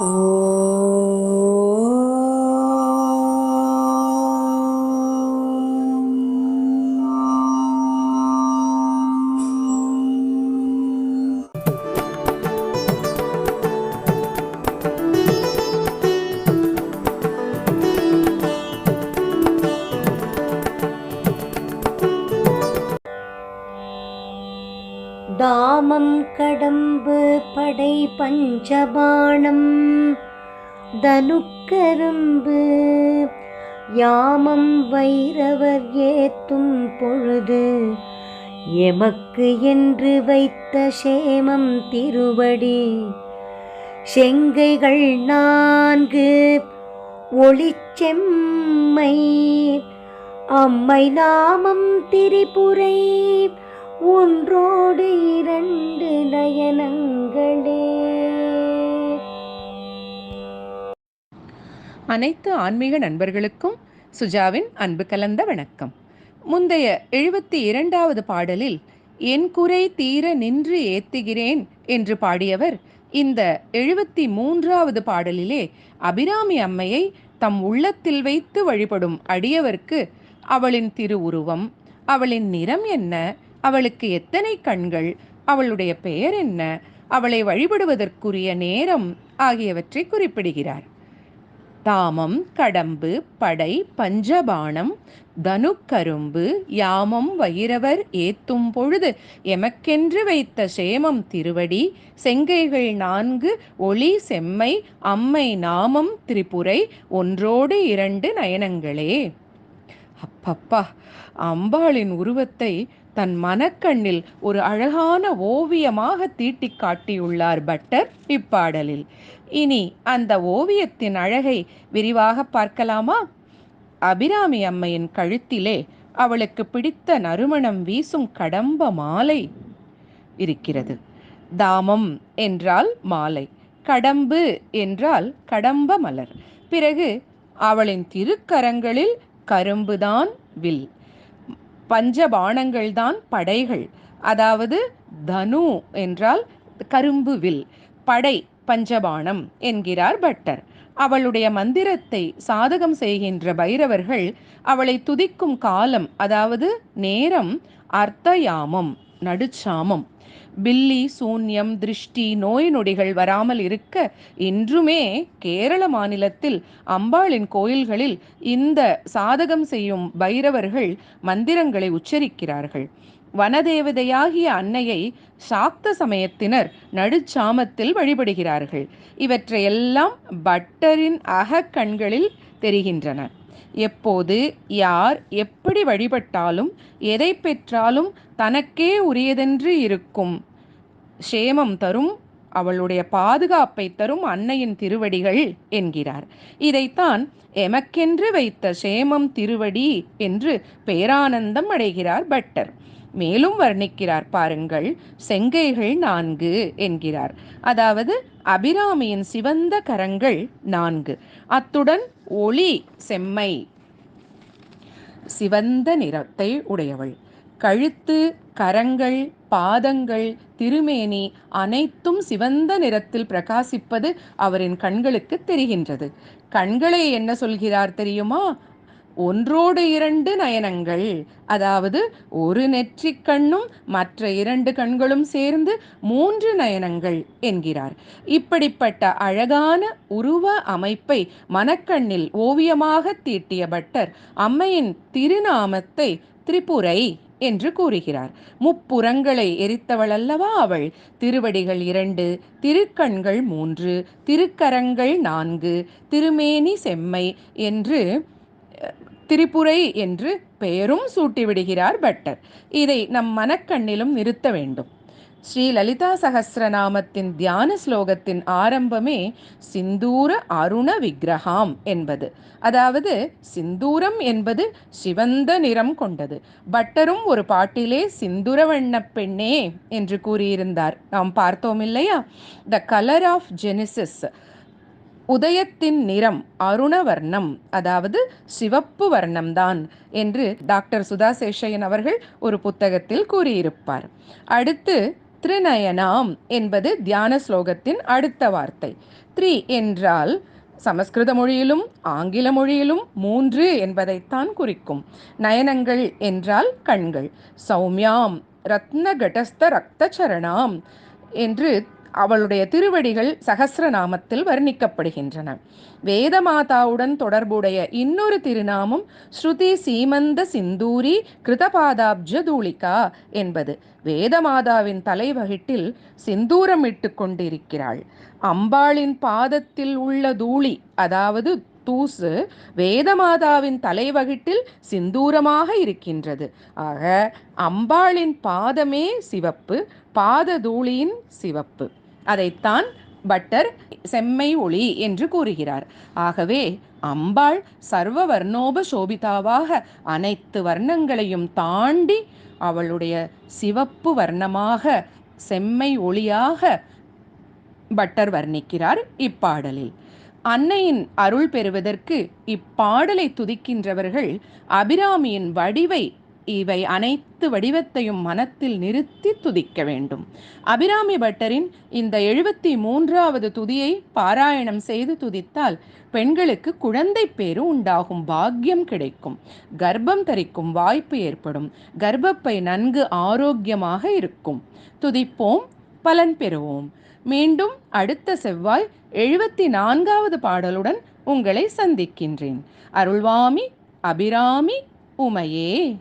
Oh. தாமம் கடம்பு படை பஞ்சபாணம் தனுக்கரும்பு யாமம் வைரவர் ஏத்தும் பொழுது எமக்கு என்று வைத்த சேமம் திருவடி. செங்கைகள் நான்கு ஒளிச்செம்மை அம்மை நாமம் திரிபுரை ஒன்றோடு இரண்டு நயனங்களே. அனைத்து ஆன்மீக நண்பர்களுக்கும் சுஜாவின் அன்பு கலந்த வணக்கம். முந்தைய எழுபத்தி இரண்டாவது பாடலில் என் குறை தீர நின்று ஏத்துகிறேன் என்று பாடியவர் இந்த எழுபத்தி மூன்றாவது பாடலிலே அபிராமி அம்மையை தம் உள்ளத்தில் வைத்து வழிபடும் அடியவர்க்கு அவளின் திருவுருவம் அவளின் நிறம் என்ன அவளுக்கு எத்தனை கண்கள் அவளுடைய பெயர் என்ன அவளை வழிபடுவதற்குரிய நேரம் ஆகியவற்றை குறிப்பிடுகிறார். தாமம் கடம்பு படை பஞ்சபாணம் தனுக்கரும்பு யாமம் வைரவர் ஏத்தும் பொழுது எமக்கென்று வைத்த சேமம் திருவடி செங்கைகள் நான்கு ஒளி செம்மை அம்மை நாமம் திரிபுரை ஒன்றோடு இரண்டு நயனங்களே. அப்பப்பா அம்பாளின் உருவத்தை தன் மனக்கண்ணில் ஒரு அழகான ஓவியமாக தீட்டிக் காட்டியுள்ளார் பட்டர் இப்பாடலில். இனி அந்த ஓவியத்தின் அழகை விரிவாக பார்க்கலாமா? அபிராமி அம்மையின் கழுத்திலே அவளுக்கு பிடித்த நறுமணம் வீசும் கடம்ப மாலை இருக்கிறது. தாமம் என்றால் மாலை கடம்பு என்றால் கடம்ப மலர். பிறகு அவளின் திருக்கரங்களில் கரும்புதான் வில். பஞ்சபாணங்கள்தான் படைகள். அதாவது தனு என்றால் கரும்பு வில். படை பஞ்சபாணம் என்கிறார் பட்டர். அவளுடைய மந்திரத்தை சாதகம் செய்கின்ற பைரவர்கள் அவளை துதிக்கும் காலம் அதாவது நேரம் அர்த்தயாமம் நடுச்சாமம் பில்லி சூன்யம் திருஷ்டி நோய் நொடிகள் வராமல் இருக்க இன்றுமே கேரள மாநிலத்தில் அம்பாளின் கோயில்களில் இந்த சாதகம் செய்யும் பைரவர்கள் மந்திரங்களை உச்சரிக்கிறார்கள். வனதேவதையாகிய அன்னையை சாக்த சமயத்தினர் நடுச்சாமத்தில் வழிபடுகிறார்கள். இவற்றையெல்லாம் பட்டரின் அகக்கண்களில் தெரிகின்றன. எப்போது யார் எப்படி வழிபட்டாலும் எதை பெற்றாலும் தனக்கே உரியதென்று இருக்கும். சேமம் தரும் அவளுடைய பாதுகாப்பை தரும் அன்னையின் திருவடிகள் என்கிறார். இதைத்தான் எமக்கென்று வைத்த சேமம் திருவடி என்று பேரானந்தம் அடைகிறார் பட்டர். மேலும் வர்ணிக்கிறார் பாருங்கள் செங்கைகள் நான்கு என்கிறார். அதாவது அபிராமியின் சிவந்த கரங்கள் நான்கு. அத்துடன் ஒளி செம்மை. சிவந்த நிறத்தை உடையவள். கழுத்து கரங்கள் பாதங்கள் திருமேனி அனைத்தும் சிவந்த நிறத்தில் பிரகாசிப்பது அவரின் கண்களுக்கு தெரிகின்றது. கண்களை என்ன சொல்கிறார் தெரியுமா? ஒன்றோடு இரண்டு நயனங்கள். அதாவது ஒரு நெற்றிக் கண்ணும் மற்ற இரண்டு கண்களும் சேர்ந்து மூன்று நயனங்கள் என்கிறார். இப்படிப்பட்ட அழகான உருவ அமைப்பை மனக்கண்ணில் ஓவியமாக தீட்டிய பட்டர் அம்மையின் திருநாமத்தை திரிபுரை என்று கூறுகிறார். முப்புறங்களை எரித்தவள் அல்லவா அவள்? திருவடிகள் இரண்டு திருக்கண்கள் மூன்று திருக்கரங்கள் நான்கு திருமேனி செம்மை என்று திரிபுரை என்று பெயரும் சூட்டிவிடுகிறார் பட்டர். இதை நம் மனக்கண்ணிலும் நிறுத்த வேண்டும். ஸ்ரீ லலிதா சகசிரநாமத்தின் தியான ஸ்லோகத்தின் ஆரம்பமே சிந்தூர அருண விக்கிரகாம் என்பது. அதாவது சிந்தூரம் என்பது சிவந்த நிறம் கொண்டது. பட்டரும் ஒரு பாட்டிலே சிந்துர வண்ண பெண்ணே என்று கூறியிருந்தார். நாம் பார்த்தோம் இல்லையா த கலர் ஆஃப் ஜெனிசிஸ் உதயத்தின் நிறம் அருணவர்ணம் அதாவது சிவப்பு வர்ணம்தான் என்று டாக்டர் சுதா சேஷையன் அவர்கள் ஒரு புத்தகத்தில் கூறியிருப்பார். அடுத்து திருநயனாம் என்பது தியான ஸ்லோகத்தின் அடுத்த வார்த்தை. த்ரீ என்றால் சமஸ்கிருத மொழியிலும் ஆங்கில மொழியிலும் மூன்று என்பதைத்தான் குறிக்கும். நயனங்கள் என்றால் கண்கள். சௌமியாம் ரத்ன கடஸ்த ரத்த ரக்தச்சரணாம் என்று அவளுடைய திருவடிகள் சகசிரநாமத்தில் வர்ணிக்கப்படுகின்றன. வேதமாதாவுடன் தொடர்புடைய இன்னொரு திருநாமம் ஸ்ருதி சீமந்த சிந்தூரி கிருதபாதாப்ஜ தூளிகா என்பது. வேதமாதாவின் தலைவகிட்டில் சிந்தூரமிட்டு கொண்டிருக்கிறாள். அம்பாளின் பாதத்தில் உள்ள தூளி அதாவது தூசு வேதமாதாவின் தலைவகிட்டில் சிந்தூரமாக இருக்கின்றது. ஆக அம்பாளின் பாதமே சிவப்பு பாததூளியின் சிவப்பு. அதைத்தான் பட்டர் செம்மை ஒளி என்று கூறுகிறார். ஆகவே அம்பாள் சர்வ வர்ணோப சோபிதாவாக அனைத்து வர்ணங்களையும் தாண்டி அவளுடைய சிவப்பு வர்ணமாக செம்மை ஒளியாக பட்டர் வர்ணிக்கிறார் இப்பாடலில். அன்னையின் அருள் பெறுவதற்கு இப்பாடலை துதிக்கின்றவர்கள் அபிராமியின் வடிவை இவை அனைத்து வடிவத்தையும் மனத்தில் நிறுத்தி துதிக்க வேண்டும். அபிராமி பட்டரின் இந்த எழுபத்தி மூன்றாவது துதியை பாராயணம் செய்து துதித்தால் பெண்களுக்கு குழந்தை பேரு உண்டாகும் பாக்கியம் கிடைக்கும். கர்ப்பம் தரிக்கும் வாய்ப்பு ஏற்படும். கர்ப்பப்பை நன்கு ஆரோக்கியமாக இருக்கும். துதிப்போம் பலன் பெறுவோம். மீண்டும் அடுத்த செவ்வாய் எழுபத்தி நான்காவது பாடலுடன் உங்களை சந்திக்கின்றேன். அருள்வாமி அபிராமி உமையே.